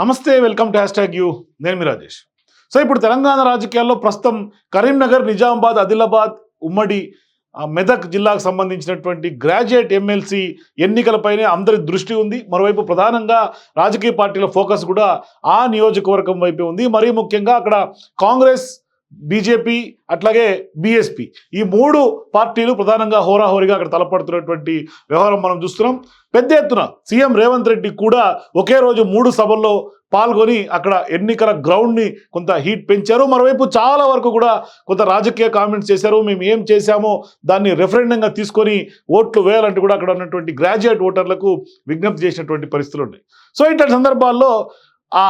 నమస్తే welcome to hash tag you. నేను మీ రాజేష్. సో ఇప్పుడు తెలంగాణ రాజకీయాల్లో ప్రస్తుతం కరీంనగర్ నిజామాబాద్ ఆదిలాబాద్ ఉమ్మడి మెదక్ జిల్లాకు సంబంధించినటువంటి గ్రాడ్యుయేట్ ఎమ్మెల్సీ ఎన్నికలపైనే అందరి దృష్టి ఉంది. మరోవైపు ప్రధానంగా రాజకీయ పార్టీల ఫోకస్ కూడా ఆ నియోజకవర్గం వైపే ఉంది. మరీ ముఖ్యంగా అక్కడ కాంగ్రెస్ బీజేపీ అట్లాగే బీఎస్పీ. ఈ మూడు పార్టీలు ప్రధానంగా హోరాహోరీగా అక్కడ తలపడుతున్నటువంటి వ్యవహారం మనం చూస్తున్నాం. పెద్ద ఎత్తున సీఎం రేవంత్ రెడ్డి కూడా ఒకే రోజు మూడు సభల్లో పాల్గొని అక్కడ ఎన్నికల గ్రౌండ్ని కొంత హీట్ పెంచారు. మరోవైపు చాలా వరకు కూడా కొంత రాజకీయ కామెంట్స్ చేశారు. మేము ఏం చేశామో దాన్ని రెఫరెండంగా తీసుకొని ఓట్లు వేయాలంటూ కూడా అక్కడ ఉన్నటువంటి గ్రాడ్యుయేట్ ఓటర్లకు విజ్ఞప్తి చేసినటువంటి పరిస్థితులు ఉన్నాయి. సో ఇట్లాంటి సందర్భాల్లో ఆ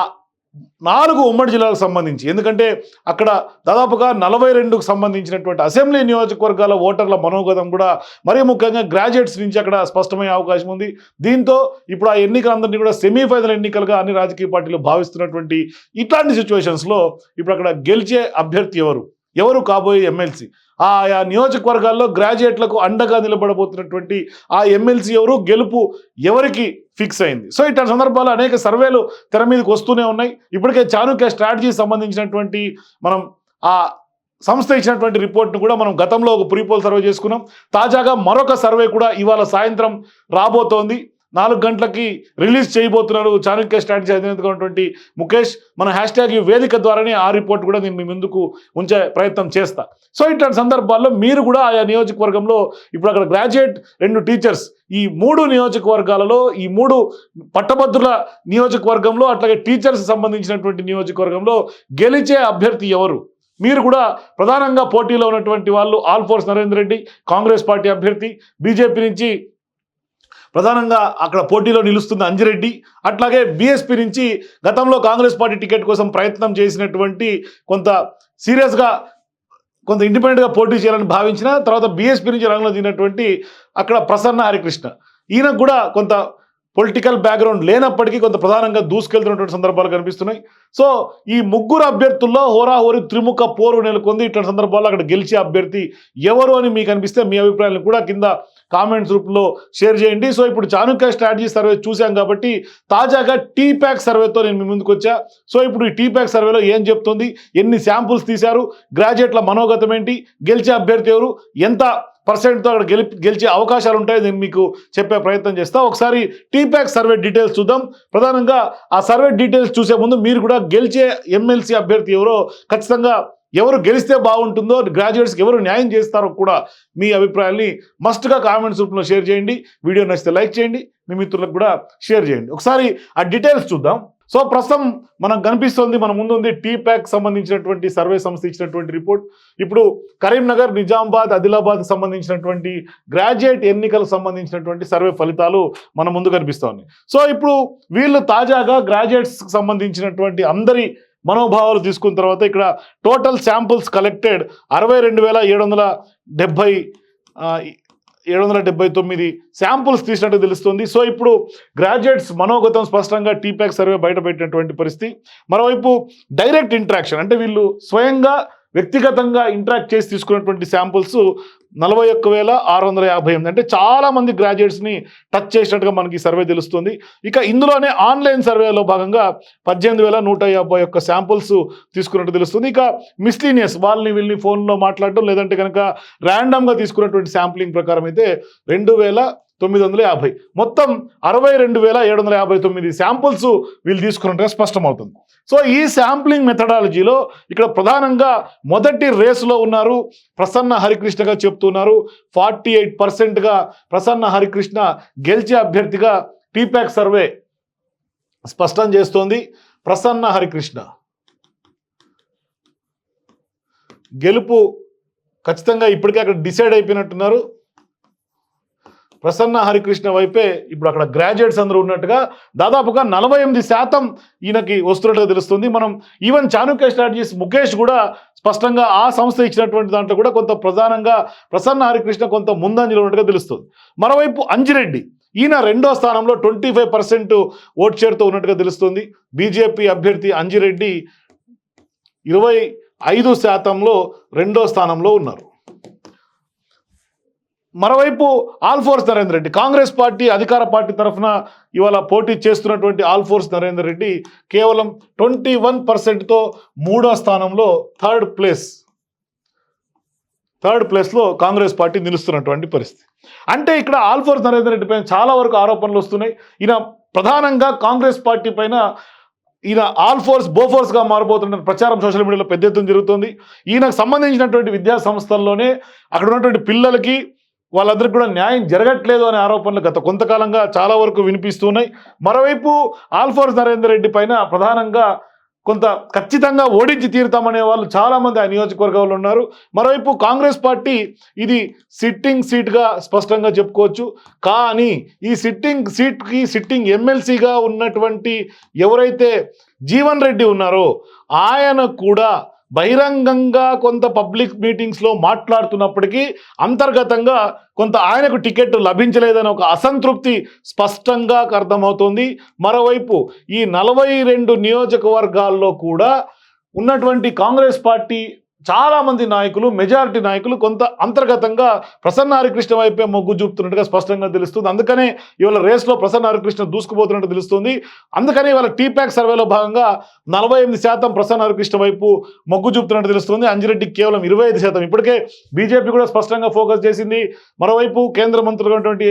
నాలుగు ఉమ్మడి జిల్లాలకు సంబంధించి. ఎందుకంటే అక్కడ దాదాపుగా నలభై రెండుకు సంబంధించినటువంటి అసెంబ్లీ నియోజకవర్గాల ఓటర్ల మనోగతం కూడా మరీ ముఖ్యంగా గ్రాడ్యుయేట్స్ నుంచి అక్కడ స్పష్టమయ్యే అవకాశం ఉంది. దీంతో ఇప్పుడు ఆ ఎన్నికలందరినీ కూడా సెమీఫైనల్ ఎన్నికలుగా అన్ని రాజకీయ పార్టీలు భావిస్తున్నటువంటి ఇట్లాంటి సిచ్యువేషన్స్లో ఇప్పుడు అక్కడ గెలిచే అభ్యర్థి ఎవరు? ఎవరు కాబోయే ఎమ్మెల్సీ? ఆయా నియోజకవర్గాల్లో గ్రాడ్యుయేట్లకు అండగా నిలబడబోతున్నటువంటి ఆ ఎమ్మెల్సీ ఎవరు? గెలుపు ఎవరికి ఫిక్స్ అయింది? సో ఇట్లాంటి సందర్భాల్లో అనేక సర్వేలు తెర మీదకి వస్తూనే ఉన్నాయి. ఇప్పటికే చాణుక్య స్ట్రాటజీ సంబంధించినటువంటి మనం ఆ సంస్థ ఇచ్చినటువంటి రిపోర్ట్ను కూడా మనం గతంలో ఒక ప్రీపోల్ సర్వే చేసుకున్నాం. తాజాగా మరొక సర్వే కూడా ఇవాళ సాయంత్రం రాబోతోంది. నాలుగు గంటలకి రిలీజ్ చేయబోతున్నారు. చాణుక్య స్ట్రాటజీ అధినేతగా ఉన్నటువంటి ముఖేష్ మన హ్యాష్ ట్యాగ్ ఈ వేదిక ద్వారానే ఆ రిపోర్ట్ కూడా నేను మీ ముందుకు ఉంచే ప్రయత్నం చేస్తా. సో ఇట్లాంటి సందర్భాల్లో మీరు కూడా ఆయా నియోజకవర్గంలో ఇప్పుడు అక్కడ గ్రాడ్యుయేట్ రెండు టీచర్స్ ఈ మూడు నియోజకవర్గాలలో ఈ మూడు పట్టభద్రుల నియోజకవర్గంలో అట్లాగే టీచర్స్ సంబంధించినటువంటి నియోజకవర్గంలో గెలిచే అభ్యర్థి ఎవరు? మీరు కూడా ప్రధానంగా పోటీలో ఉన్నటువంటి వాళ్ళు Alphores Narender Reddy Congress party అభ్యర్థి బీజేపీ నుంచి ప్రధానంగా అక్కడ పోటీలో నిలుస్తుంది అంజిరెడ్డి అట్లాగే బీఎస్పీ నుంచి గతంలో కాంగ్రెస్ పార్టీ టికెట్ కోసం ప్రయత్నం చేసినటువంటి కొంత సీరియస్గా కొంత ఇండిపెండెంట్గా పోటీ చేయాలని భావించిన తర్వాత బీఎస్పీ నుంచి రంగంలో దిగినటువంటి అక్కడ ప్రసన్న హరికృష్ణ. ఈయనకు కూడా కొంత పొలిటికల్ బ్యాక్గ్రౌండ్ లేనప్పటికీ కొంత ప్రధానంగా దూసుకెళ్తున్నటువంటి సందర్భాలు కనిపిస్తున్నాయి. సో ఈ ముగ్గురు అభ్యర్థుల్లో హోరాహోరి త్రిముఖ పోరు నెలకొంది. ఇట్లాంటి సందర్భాల్లో అక్కడ గెలిచే అభ్యర్థి ఎవరు అని మీకు అనిపిస్తే మీ అభిప్రాయాలను కూడా కింద కామెంట్స్ రూపంలో షేర్ చేయండి. సో ఇప్పుడు చాణుక్య స్ట్రాటజీ సర్వే చూసాం కాబట్టి తాజాగా టీ ప్యాక్ సర్వేతో నేను మీ ముందుకు వచ్చా. సో ఇప్పుడు ఈ టీ ప్యాక్ సర్వేలో ఏం చెప్తుంది? ఎన్ని శాంపుల్స్ తీశారు? గ్రాడ్యుయేట్ల మనోగతం ఏంటి? గెలిచే అభ్యర్థి ఎవరు? ఎంత పర్సెంట్తో అక్కడ గెలి గెలిచే అవకాశాలు ఉంటాయి నేను మీకు చెప్పే ప్రయత్నం చేస్తా. ఒకసారి టీ ప్యాక్ సర్వే డీటెయిల్స్ చూద్దాం. ప్రధానంగా ఆ సర్వే డీటెయిల్స్ చూసే ముందు మీరు కూడా గెలిచే ఎమ్మెల్సీ అభ్యర్థి ఎవరో ఖచ్చితంగా ఎవరు గెలిస్తే బాగుంటుందో గ్రాడ్యుయేట్స్కి ఎవరు న్యాయం చేస్తారో కూడా మీ అభిప్రాయాల్ని మస్ట్గా కామెంట్స్ రూపంలో షేర్ చేయండి. వీడియో నచ్చితే లైక్ చేయండి. మీ మిత్రులకు కూడా షేర్ చేయండి. ఒకసారి ఆ డీటెయిల్స్ చూద్దాం. సో ప్రస్తుతం మనకు కనిపిస్తోంది మన ముందు ఉంది టీ ప్యాక్ సంబంధించినటువంటి సర్వే సంస్థ ఇచ్చినటువంటి రిపోర్ట్. ఇప్పుడు కరీంనగర్ నిజామాబాద్ ఆదిలాబాద్ సంబంధించినటువంటి గ్రాడ్యుయేట్ ఎన్నికలకు సంబంధించినటువంటి సర్వే ఫలితాలు మన ముందు కనిపిస్తోంది. సో ఇప్పుడు వీళ్ళు తాజాగా గ్రాడ్యుయేట్స్ సంబంధించినటువంటి అందరి మనోభావాలు తీసుకున్న తర్వాత ఇక్కడ టోటల్ శాంపుల్స్ కలెక్టెడ్ అరవై రెండు వేల ఏడు వందల డెబ్బై తొమ్మిది శాంపుల్స్ తీసినట్టు తెలుస్తుంది. సో ఇప్పుడు గ్రాడ్యుయేట్స్ మనోగతం స్పష్టంగా టీప్యాక్ సర్వే బయటపెట్టినటువంటి పరిస్థితి. మరోవైపు డైరెక్ట్ ఇంట్రాక్షన్ అంటే వీళ్ళు స్వయంగా వ్యక్తిగతంగా ఇంటరాక్ట్ చేసి తీసుకున్నటువంటి శాంపుల్స్ నలభై ఒక్క వేల ఆరు వందల యాభై ఎనిమిది. అంటే చాలా మంది గ్రాడ్యుయేట్స్ని టచ్ చేసినట్టుగా మనకి ఈ సర్వే తెలుస్తుంది. ఇక ఇందులోనే ఆన్లైన్ సర్వేలో భాగంగా పద్దెనిమిది వేల నూట యాభై ఒక్క శాంపుల్స్ తీసుకున్నట్టు తెలుస్తుంది. ఇక మిస్లీనియస్ వాళ్ళని వీళ్ళని ఫోన్లో మాట్లాడటం లేదంటే కనుక ర్యాండమ్గా తీసుకున్నటువంటి శాంప్లింగ్ ప్రకారం అయితే రెండు వేల తొమ్మిది వందల యాభై. మొత్తం అరవై రెండు వేల ఏడు వందల యాభై తొమ్మిది శాంపుల్స్ వీళ్ళు తీసుకున్నట్టుగా స్పష్టమవుతుంది. సో ఈ శాంప్లింగ్ మెథడాలజీలో ఇక్కడ ప్రధానంగా మొదటి రేసులో ఉన్నారు ప్రసన్న హరికృష్ణగా చెప్తున్నారు ఫార్టీ ఎయిట్ పర్సెంట్గా ప్రసన్న హరికృష్ణ గెలిచే అభ్యర్థిగా టీప్యాక్ సర్వే స్పష్టం చేస్తోంది. ప్రసన్న హరికృష్ణ గెలుపు ఖచ్చితంగా ఇప్పటికే అక్కడ డిసైడ్ అయిపోయినట్టున్నారు. ప్రసన్న హరికృష్ణ వైపే ఇప్పుడు అక్కడ గ్రాడ్యుయేట్స్ అందరూ ఉన్నట్టుగా దాదాపుగా నలభై ఎనిమిది శాతం ఈయనకి వస్తున్నట్టుగా తెలుస్తుంది. మనం ఈవెన్ చాణుక్య స్ట్రాటజీస్ ముఖేష్ కూడా స్పష్టంగా ఆ సంస్థ ఇచ్చినటువంటి దాంట్లో కూడా కొంత ప్రధానంగా ప్రసన్న హరికృష్ణ కొంత ముందంజలో ఉన్నట్టుగా తెలుస్తుంది. మరోవైపు అంజిరెడ్డి ఈయన రెండో స్థానంలో ట్వంటీ ఫైవ్ పర్సెంట్ ఓట్ షేర్తో ఉన్నట్టుగా తెలుస్తుంది. బీజేపీ అభ్యర్థి అంజిరెడ్డి ఇరవై ఐదు శాతంలో రెండో స్థానంలో ఉన్నారు. మరోవైపు ఆల్ఫోర్స్ నరేందర్ రెడ్డి. కాంగ్రెస్ పార్టీ అధికార పార్టీ తరఫున ఇవాళ పోటీ చేస్తున్నటువంటి ఆల్ఫోర్స్ నరేందర్ రెడ్డి కేవలం ట్వంటీ వన్ పర్సెంట్తో మూడో స్థానంలో థర్డ్ ప్లేస్. థర్డ్ ప్లేస్లో కాంగ్రెస్ పార్టీ నిలుస్తున్నటువంటి పరిస్థితి. అంటే ఇక్కడ ఆల్ఫోర్స్ నరేందర్ రెడ్డి పైన చాలా వరకు ఆరోపణలు వస్తున్నాయి. ఈయన ప్రధానంగా కాంగ్రెస్ పార్టీ పైన ఈయన ఆల్ఫోర్స్ బోఫోర్స్గా మారబోతున్న ప్రచారం సోషల్ మీడియాలో పెద్ద ఎత్తున జరుగుతుంది. ఈయనకు సంబంధించినటువంటి విద్యా సంస్థల్లోనే అక్కడ ఉన్నటువంటి పిల్లలకి వాళ్ళందరికీ కూడా న్యాయం జరగట్లేదు అనే ఆరోపణలు గత కొంతకాలంగా చాలా వరకు వినిపిస్తున్నాయి మరోవైపు ఆల్ఫోర్స్ నరేందర్ రెడ్డి పైన ప్రధానంగా కొంత ఖచ్చితంగా ఓడించి తీరుతామనే వాళ్ళు చాలామంది ఆ నియోజకవర్గంలో ఉన్నారు. మరోవైపు కాంగ్రెస్ పార్టీ ఇది సిట్టింగ్ సీట్గా స్పష్టంగా చెప్పుకోవచ్చు. కానీ ఈ సిట్టింగ్ సీట్కి సిట్టింగ్ ఎమ్మెల్సీగా ఉన్నటువంటి ఎవరైతే జీవన్ రెడ్డి ఉన్నారో ఆయన కూడా బహిరంగంగా కొంత పబ్లిక్ మీటింగ్స్లో మాట్లాడుతున్నప్పటికీ అంతర్గతంగా కొంత ఆయనకు టికెట్ లభించలేదని ఒక అసంతృప్తి స్పష్టంగా అర్థమవుతోంది. మరోవైపు ఈ నలభై రెండు నియోజకవర్గాల్లో కూడా ఉన్నటువంటి కాంగ్రెస్ పార్టీ చాలా మంది నాయకులు మెజారిటీ నాయకులు కొంత అంతర్గతంగా ప్రసన్న హరికృష్ణ వైపే మొగ్గు చూపుతున్నట్టుగా స్పష్టంగా తెలుస్తుంది. అందుకనే ఇవాళ రేస్లో ప్రసన్న హరికృష్ణ దూసుకుపోతున్నట్టు తెలుస్తుంది. అందుకని ఇవాళ టీప్యాక్ సర్వేలో భాగంగా నలభై ఎనిమిది శాతం ప్రసన్న హరికృష్ణ వైపు మొగ్గు చూపుతున్నట్టు తెలుస్తుంది. అంజిరెడ్డి కేవలం ఇరవై ఐదు శాతం. ఇప్పటికే బీజేపీ కూడా స్పష్టంగా ఫోకస్ చేసింది. మరోవైపు కేంద్ర మంత్రులు ఉన్నటువంటి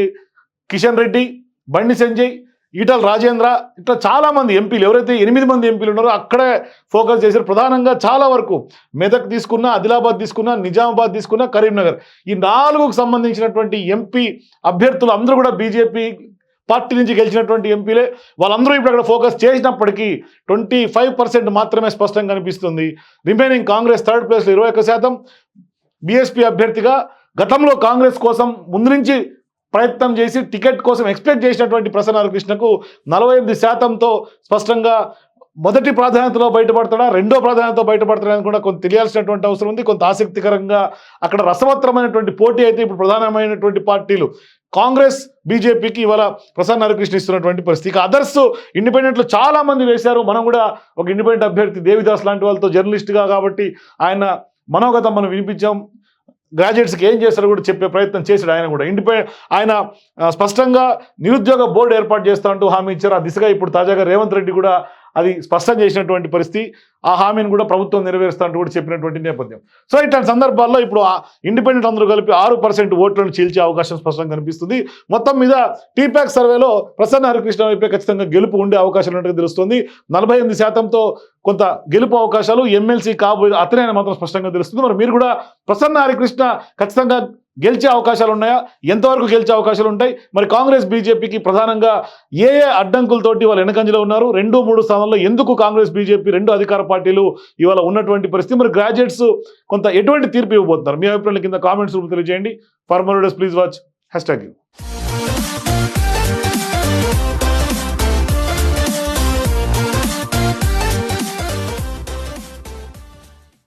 కిషన్ రెడ్డి బండి సంజయ్ ఈటల రాజేంద్ర ఇట్లా చాలా మంది ఎంపీలు ఎవరైతే ఎనిమిది మంది ఎంపీలు ఉన్నారో అక్కడే ఫోకస్ చేశారు ప్రధానంగా చాలా వరకు. మెదక్ తీసుకున్నా ఆదిలాబాద్ తీసుకున్నా నిజామాబాద్ తీసుకున్నా కరీంనగర్. ఈ నాలుగుకు సంబంధించినటువంటి ఎంపీ అభ్యర్థులు అందరూ కూడా బీజేపీ పార్టీ నుంచి గెలిచినటువంటి ఎంపీలే. వాళ్ళందరూ ఇప్పుడు అక్కడ ఫోకస్ చేసినప్పటికీ ట్వంటీ ఫైవ్ పర్సెంట్ మాత్రమే స్పష్టంగా కనిపిస్తుంది. రిమైనింగ్ కాంగ్రెస్ థర్డ్ ప్లేస్లో ఇరవై ఒక్క శాతం. బీఎస్పీ అభ్యర్థిగా గతంలో కాంగ్రెస్ కోసం ముందు నుంచి ప్రయత్నం చేసి టికెట్ కోసం ఎక్స్పెక్ట్ చేసినటువంటి ప్రసన్న హరికృష్ణకు నలభై ఎనిమిది శాతంతో స్పష్టంగా మొదటి ప్రాధాన్యతలో బయటపడతాడా రెండో ప్రాధాన్యతలో బయటపడతాడని అని కూడా కొంత తెలియాల్సినటువంటి అవసరం ఉంది. కొంత ఆసక్తికరంగా అక్కడ రసవత్తరమైనటువంటి పోటీ అయితే ఇప్పుడు ప్రధానమైనటువంటి పార్టీలు కాంగ్రెస్ బీజేపీకి ఇవాళ ప్రసన్న హరికృష్ణ ఇస్తున్నటువంటి పరిస్థితి. ఇక అదర్స్ ఇండిపెండెంట్లు చాలా మంది వేశారు. మనం కూడా ఒక ఇండిపెండెంట్ అభ్యర్థి దేవిదాస్ లాంటి వాళ్ళతో జర్నలిస్ట్గా కాబట్టి ఆయన మనోగతం మనం వినిపించాం. గ్రాడ్యుయేట్స్కి ఏం చేస్తారో కూడా చెప్పే ప్రయత్నం చేశాడు ఆయన కూడా. ఇండిపెండెంట్ ఆయన స్పష్టంగా నిరుద్యోగ బోర్డు ఏర్పాటు చేస్తా అంటూ హామీ ఇచ్చారు. ఆ దిశగా ఇప్పుడు తాజాగా రేవంత్ రెడ్డి కూడా అది స్పష్టం చేసినటువంటి పరిస్థితి. ఆ హామీని కూడా ప్రభుత్వం నెరవేరుస్తానంటూ కూడా చెప్పినటువంటి నేపథ్యం. సో ఇట్లాంటి సందర్భాల్లో ఇప్పుడు ఆ ఇండిపెండెంట్ అందరూ కలిపి ఆరు పర్సెంట్ ఓట్లను చీల్చే అవకాశం స్పష్టంగా కనిపిస్తుంది. మొత్తం మీద టీప్యాక్ సర్వేలో ప్రసన్న హరికృష్ణ వైపే ఖచ్చితంగా గెలుపు ఉండే అవకాశాలు ఉన్నట్టుగా తెలుస్తుంది. నలభై ఎనిమిది శాతంతో కొంత గెలుపు అవకాశాలు ఎమ్మెల్సీ కాబోయే అతనే మాత్రం స్పష్టంగా తెలుస్తుంది. మరి మీరు కూడా ప్రసన్న హరికృష్ణ ఖచ్చితంగా గెలిచే అవకాశాలు ఉన్నాయా? ఎంతవరకు గెలిచే అవకాశాలు ఉంటాయి? మరి కాంగ్రెస్ బీజేపీకి ప్రధానంగా ఏ ఏ అడ్డంకులతోటి వాళ్ళు వెనకంజలో ఉన్నారు? రెండు మూడు స్థానాల్లో ఎందుకు కాంగ్రెస్ బీజేపీ రెండు అధికార పార్టీలు ఇవాళ ఉన్నటువంటి పరిస్థితి? మరి గ్రాడ్యుయేట్స్ కొంత ఎటువంటి తీర్పు ఇవ్వబోతున్నారు? మీ అభిప్రాయాల కింద కామెంట్స్ రూపంలో తెలియజేయండి. For more please watch. Hash tag you.